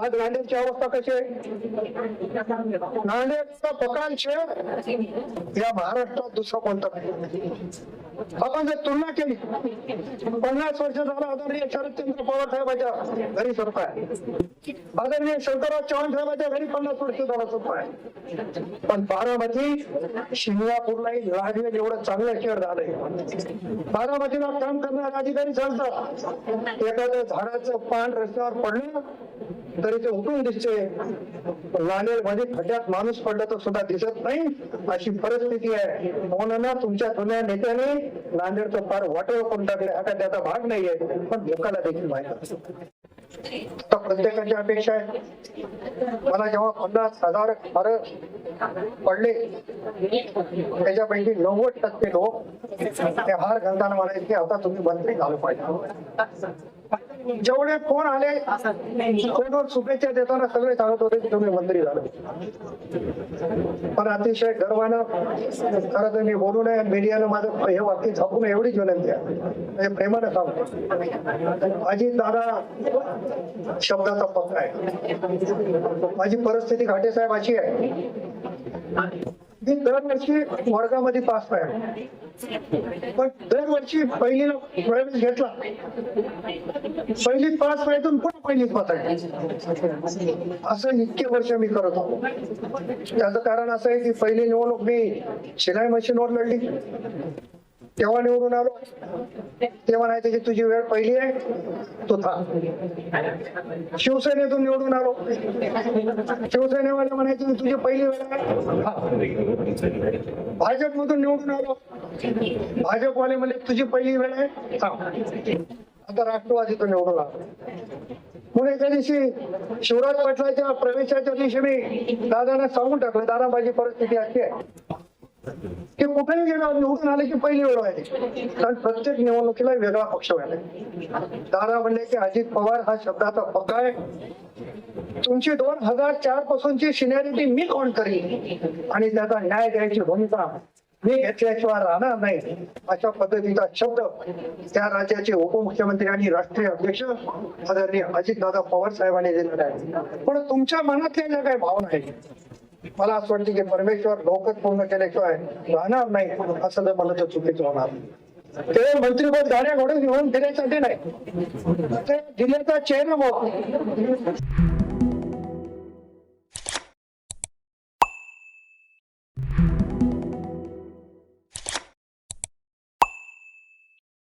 आज नांदेडची अवस्था कशी आहे? नांदेडचा पकांश या महाराष्ट्रात दुसरा कोणता आपण जर तुलना केली. पन्नास वर्ष झाला आदरणीय शरदचंद्र पवार साहेबाच्या घरी सरपा आहे. आदरणीय शंकरराव चव्हाण साहेबाच्या घरी पन्नास वर्ष झाला सरपा आहे. पण बारामती शिंगणापूरलाही लहान एवढं चांगलं शहर झालंय बारामतीला काम करणारे अधिकारी सांगतात एखाद्या झाडाचं पान रस्त्यावर पडलं तरी ते उठून दिसते. मध्ये खड्ड्यात माणूस पडला तर सुद्धा दिसत नाही. अशी परिस्थिती आहे. म्हणून ना तुमच्या जुन्या नेत्याने नांदेडचं फार वाटोळ करून टाकले हा काय त्याचा भाग नाहीये पण लोकांना देखील माहीत प्रत्येकाची अपेक्षा आहे. मला जेव्हा पन्नास हजार फार पडले. त्याच्यापैकी नव्वद टक्के लोक ते हार घालताना म्हणायचे की आता तुम्ही मंत्री झालं पाहिजे. जेवढे फोन आले फोनवर शुभेच्छा देताना सगळे सांगत होते की तुम्ही मंत्री झाले. पण अतिशय गर्वानं खरं तर मी बोलू नये मीडियानं माझं हे वाक्य झापून एवढीच विनंती आहे. प्रेमानं सांगतो. अजित दादा शब्दाचा पत्र आहे. माझी परिस्थिती घाटे साहेब अशी आहे. मी दरवर्षी वर्गामध्ये पास पाहिजे पण दरवर्षी पहिलीला प्रवेश घेतला. पहिली पास पाहिजे पुन्हा पहिलीत पास आहे. असं इतके वर्ष मी करत होतो. त्याचं कारण असं आहे की पहिली निवडणूक मी शिलाई मशीनवर लढली. तेव्हा निवडून आलो. ते म्हणायचं की तुझी वेळ पहिली आहे तू थांब. शिवसेनेतून निवडून आलो. शिवसेनेवाले म्हणायचे की तुझी पहिली वेळ आहे भाजपमधून निवडून आलो. भाजपवाले म्हणजे तुझी पहिली वेळ आहे थांब. आता राष्ट्रवादीतून निवडून आलो. म्हणून एका दिवशी शिवराज पाटलाच्या प्रवेशाच्या दिवशी मी दादांना सांगून टाकलं दादा माझी परिस्थिती अशी आहे. की कुठेही गेलो? निवडून आले की पहिली वेळ व्हायची कारण प्रत्येक निवडणुकीला वेगळा पक्ष व्हायला दादा म्हणले की अजित पवार हा शब्दाचा पक्का आहे. तुमची दोन हजार चार पासूनची सिनियरिटी मी कोण करीन? आणि त्याचा न्याय द्यायची भूमिका मी घेतल्याशिवाय राहणार नाही. अशा पद्धतीचा शब्द त्या राज्याचे उपमुख्यमंत्री आणि राष्ट्रीय अध्यक्ष आदरणीय अजितदादा पवार साहेबांनी दिलेला आहे. पण तुमच्या मनातल्या ज्या काही भावना आहेत मला असं वाटतं की परमेश्वर लवकर पूर्ण केल्याशिवाय राहणार नाही. असं जर मला तर चुकीचं होणार. ते मंत्रीपद गाड्या घोडे घेऊन फिरायसाठी नाही. ते दिल्याचा चेहरा